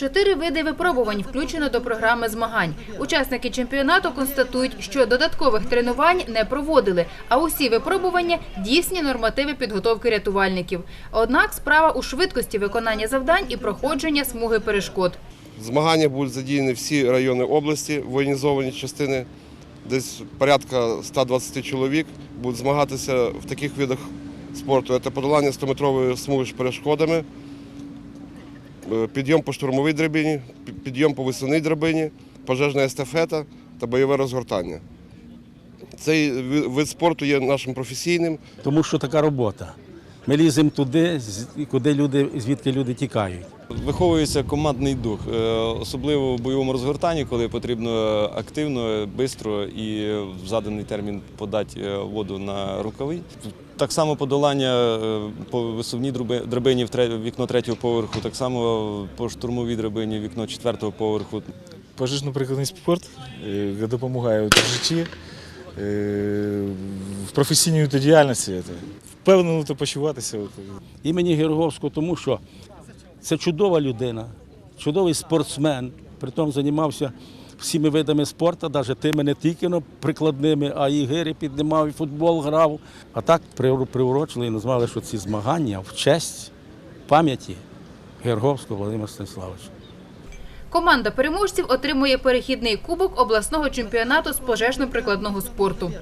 Чотири види випробувань включено до програми змагань. Учасники чемпіонату констатують, що додаткових тренувань не проводили, а усі випробування дійсні нормативи підготовки рятувальників. Однак справа у швидкості виконання завдань і проходження смуги перешкод. В змаганнях будуть задіяні всі райони області, воєнізовані частини. Десь порядка 120 чоловік будуть змагатися в таких видах спорту. Це подолання 100-метрової смуги з перешкодами, підйом по штурмовій драбині, підйом по висуній драбині, пожежна естафета та бойове розгортання. Цей вид спорту є нашим професійним. тому що така робота. Ми ліземо туди, куди люди, звідки люди тікають. Виховується командний дух, е, особливо в бойовому розгортанні, коли потрібно активно, швидко і в заданий термін подати е, воду на рукави. Так само подолання е, по висувній драбині в вікно третього поверху, так само по штурмовій драбині в вікно четвертого поверху. Пожежно-прикладний спорт е, допомагає в житті, е, в професійній діяльності. Впевнено почуватися. Імені Герговського, тому що це чудова людина, чудовий спортсмен. Притом займався всіми видами спорту, навіть тими не тільки ну, прикладними, а і гири піднімав, і футбол грав. А так приурочили і назвали, що ці змагання в честь пам'яті Герговського Володимира Станіславовича. Команда переможців отримує перехідний кубок обласного чемпіонату з пожежно-прикладного спорту.